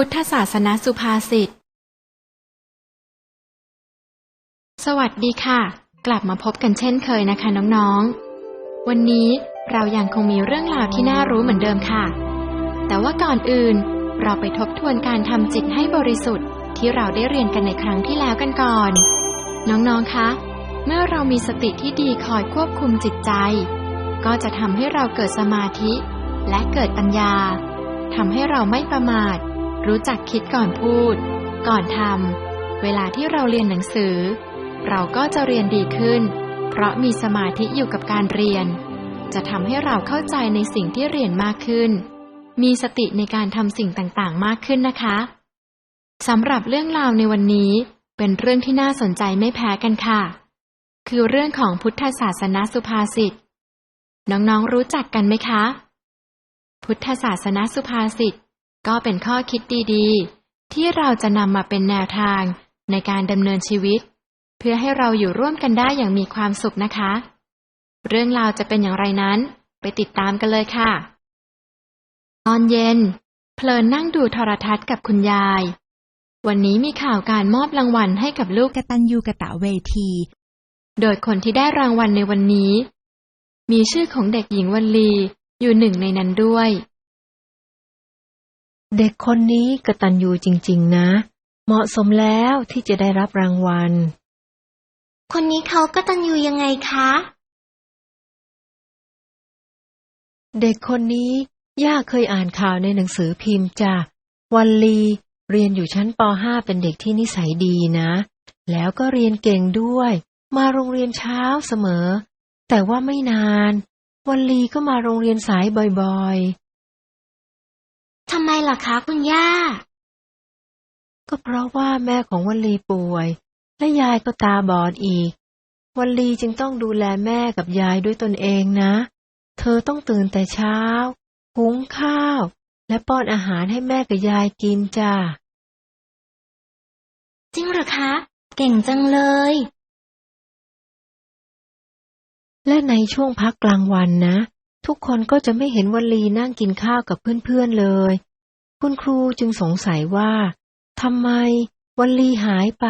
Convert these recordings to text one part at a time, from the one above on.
พุทธศาสนาสุภาษิต สวัสดีค่ะ กลับมาพบกันเช่นเคยนะคะน้องๆ วันนี้เรายังคงมีเรื่องราวที่น่ารู้เหมือนเดิมค่ะ แต่ว่าก่อนอื่น เราไปทบทวนการทำจิตให้บริสุทธิ์ที่เราได้เรียนกันในครั้งที่แล้วกันก่อน น้องๆ คะ เมื่อเรามีสติที่ดีคอยควบคุมจิตใจ ก็จะทำให้เราเกิดสมาธิ และเกิดปัญญาทำให้เราไม่ประมาท รู้จักคิดก่อนพูด ก่อนทำ เวลาที่เราเรียนหนังสือ เราก็จะเรียนดีขึ้น เพราะมีสมาธิอยู่กับการเรียน จะทำให้เราเข้าใจในสิ่งที่เรียนมากขึ้น มีสติในการทำสิ่งต่างๆ มากขึ้นนะคะสำหรับเรื่องราวในวันนี้ เป็นเรื่องที่น่าสนใจไม่แพ้กันค่ะ คือเรื่องของพุทธศาสนาสุภาษิต น้องๆรู้จักกันไหมคะ พุทธศาสนาสุภาษิต ก็เป็นข้อคิดดีๆ ที่เราจะนำมาเป็นแนวทางในการดำเนินชีวิต เพื่อให้เราอยู่ร่วมกันได้อย่างมีความสุขนะคะ เรื่องราวจะเป็นอย่างไรนั้น ไปติดตามกันเลยค่ะ ตอนเย็น เพลินนั่งดูโทรทัศน์กับคุณยาย วันนี้มีข่าวการมอบรางวัลให้กับลูกกตัญญูกะตะเวที โดยคนที่ได้รางวัลในวันนี้ มีชื่อของเด็กหญิงวันลีอยู่หนึ่งในนั้นด้วย เด็กคนนี้กตัญญูจริง ๆ นะ เหมาะสมแล้วที่จะได้รับรางวัล คนนี้เขากตัญญูยังไงคะ เด็กคนนี้ย่าเคยอ่านข่าวในหนังสือพิมพ์จ้ะวันลีเรียนอยู่ชั้นป .5 เป็นเด็กที่นิสัยดีนะ แล้วก็เรียนเก่งด้วย มาโรงเรียนเช้าเสมอ แต่ว่าไม่นาน วันลีก็มาโรงเรียนสายบ่อยๆ ทำไมล่ะคะคุณย่า ก็เพราะว่าแม่ของวันลีป่วย และยายก็ตาบอดอีกวันลีจึงต้องดูแลแม่กับยายด้วยตนเองนะ เธอต้องตื่นแต่เช้า หุงข้าว และป้อนอาหารให้แม่กับยายกินจ้าจริงเหรอคะ เก่งจังเลย และในช่วงพักกลางวันนะ ทุกคนก็จะไม่เห็นวันลีนั่งกินข้าวกับเพื่อนๆเลย คุณครูจึงสงสัยว่าทำไมวันลีหายไป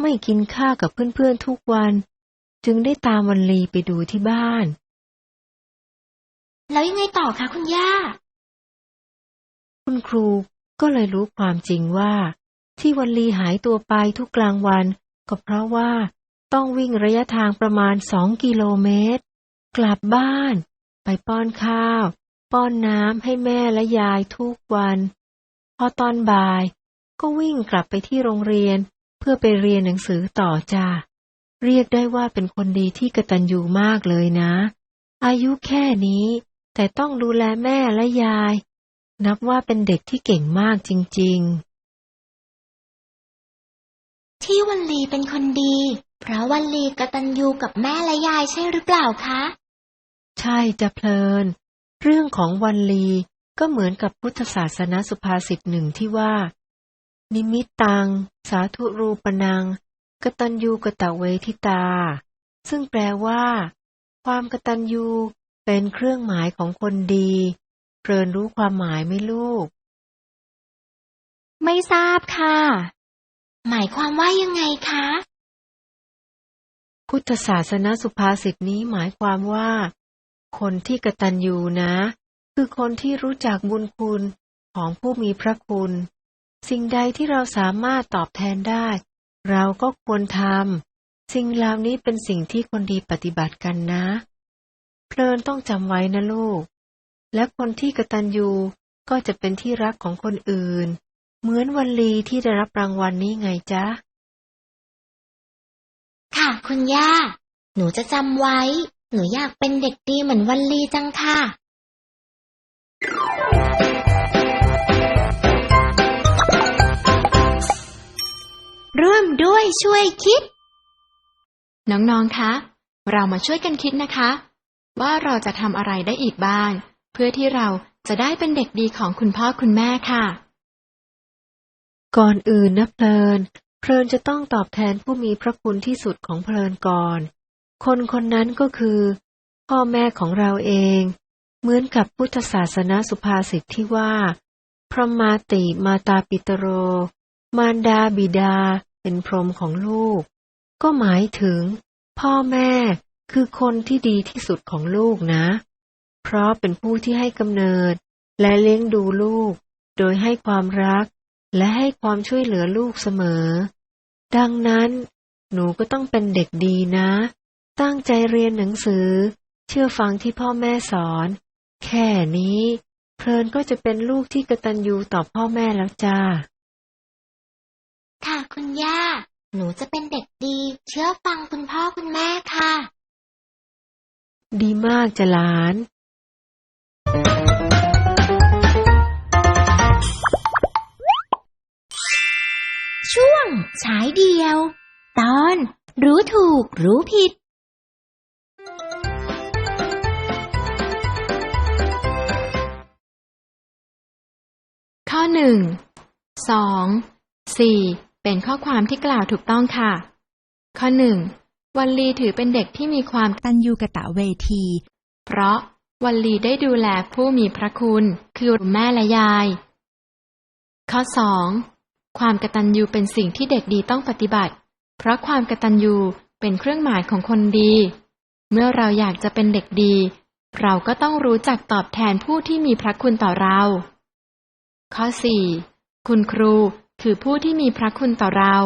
ไม่กินข้าวกับเพื่อนๆทุกวัน จึงได้ตามวันลีไปดูที่บ้าน แล้วยังไงต่อคะคุณย่า คุณครูก็เลยรู้ความจริงว่า ที่วันลีหายตัวไปทุกกลางวัน ก็เพราะว่าต้องวิ่งระยะทางประมาณสองกิโลเมตร กลับบ้าน ไปป้อนข้าว ป้อนน้ำให้แม่และยายทุกวัน พอตอนบ่าย ก็วิ่งกลับไปที่โรงเรียน เพื่อไปเรียนหนังสือต่อจ้า เรียกได้ว่าเป็นคนดีที่กตัญญูมากเลยนะ อายุแค่นี้ แต่ต้องดูแลแม่และยาย นับว่าเป็นเด็กที่เก่งมากจริงที่วันลีเป็นคนดี เพราะวันลีกตัญญูกับแม่และยายใช่หรือเปล่าคะๆใช่จะเพลิน เรื่องของวันลีก็เหมือนกับพุทธศาสนสุภาษิตหนึ่งที่ว่า นิมิตตัง สาธุรูปนัง กตัญญูกะตะเวทิตา ซึ่งแปลว่า ความกตัญญูเป็นเครื่องหมายของคนดีเพลินรู้ความหมายไหมลูก ไม่ทราบค่ะ หมายความว่ายังไงคะ พุทธศาสนสุภาษิตนี้หมายความว่า คนที่กตัญญูนะ คือคนที่รู้จักบุญคุณของผู้มีพระคุณ สิ่งใดที่เราสามารถตอบแทนได้ เราก็ควรทำสิ่งเหล่านี้เป็นสิ่งที่คนดีปฏิบัติกันนะ เพลินต้องจำไว้นะลูก และคนที่กตัญญูก็จะเป็นที่รักของคนอื่น เหมือนวันลีที่ได้รับรางวัลนนี้ไงจ๊ะ ค่ะคุณย่า หนูจะจำไว้ หนูอยากเป็นเด็กดีเหมือนวันลีจังค่ะ ร่วมด้วยช่วยคิด น้องๆ คะ เรามาช่วยกันคิดนะคะ ว่าเราจะทำอะไรได้อีกบ้าง เพื่อที่เราจะได้เป็นเด็กดีของคุณพ่อคุณแม่ค่ะ ก่อนอื่นนะเพลิน เพลินจะต้องตอบแทนผู้มีพระคุณที่สุดของเพลินก่อน คนคนนั้นก็คือ พ่อแม่ของเราเอง เหมือนกับพุทธศาสนาสุภาษิตที่ว่า พระมาติมาตาปิตโร มารดาบิดาเป็นพรหมของลูก ก็หมายถึง พ่อแม่คือคนที่ดีที่สุดของลูกนะ เพราะเป็นผู้ที่ให้กำเนิด และเลี้ยงดูลูก โดยให้ความรัก และให้ความช่วยเหลือลูกเสมอ ดังนั้น หนูก็ต้องเป็นเด็กดีนะ ตั้งใจเรียนหนังสือ เชื่อฟังที่พ่อแม่สอน แค่นี้ เพลินก็จะเป็นลูกที่กตัญญูต่อพ่อแม่แล้วจ้า ค่ะคุณย่า หนูจะเป็นเด็กดี เชื่อฟังคุณพ่อคุณแม่ค่ะ ดีมากจะหลานช่วงฉายเดียว ตอนรู้ถูกรู้ผิด ข้อหนึ่งสองสี่เป็นข้อความที่กล่าวถูกต้องค่ะ ข้อหนึ่งวันลีถือเป็นเด็กที่มีความตันยูกะตะเวที เพราะวันลีได้ดูแลผู้มีพระคุณคือแม่และยาย ข้อสองความกตัญญูเป็นสิ่งที่เด็กดีต้องปฏิบัติ เพราะความกตัญญูเป็นเครื่องหมายของคนดี เมื่อเราอยากจะเป็นเด็กดี เราก็ต้องรู้จักตอบแทนผู้ที่มีพระคุณต่อเรา ข้อสี่คุณครูคือผู้ที่มีพระคุณต่อเรา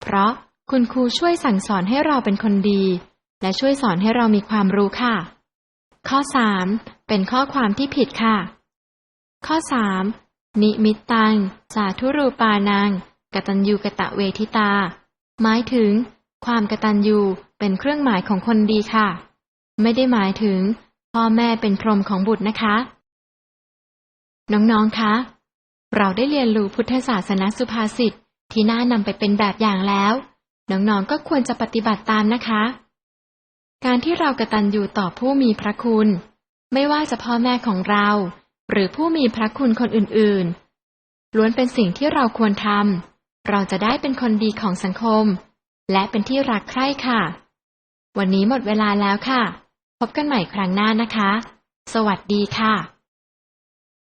เพราะคุณครูช่วยสั่งสอนให้เราเป็นคนดี และช่วยสอนให้เรามีความรู้ค่ะ ข้อสามเป็นข้อความที่ผิดค่ะ ข้อสามนิมิตตัง สาธุรูปานัง กตัญญูกะตะเวทิตา หมายถึง ความกตัญญูเป็นเครื่องหมายของคนดีค่ะ ไม่ได้หมายถึง พ่อแม่เป็นพรหมของบุตรนะคะ น้องๆคะ เราได้เรียนรู้พุทธศาสนสุภาษิตที่น่านำไปเป็นแบบอย่างแล้ว น้องๆก็ควรจะปฏิบัติตามนะคะ การที่เรากระตัญญูต่อผู้มีพระคุณ ไม่ว่าจะพ่อแม่ของเรา หรือผู้มีพระคุณคนอื่นๆ ล้วนเป็นสิ่งที่เราควรทำเราจะได้เป็นคนดีของสังคม และเป็นที่รักใคร่ค่ะ วันนี้หมดเวลาแล้วค่ะ พบกันใหม่ครั้งหน้านะคะ สวัสดีค่ะ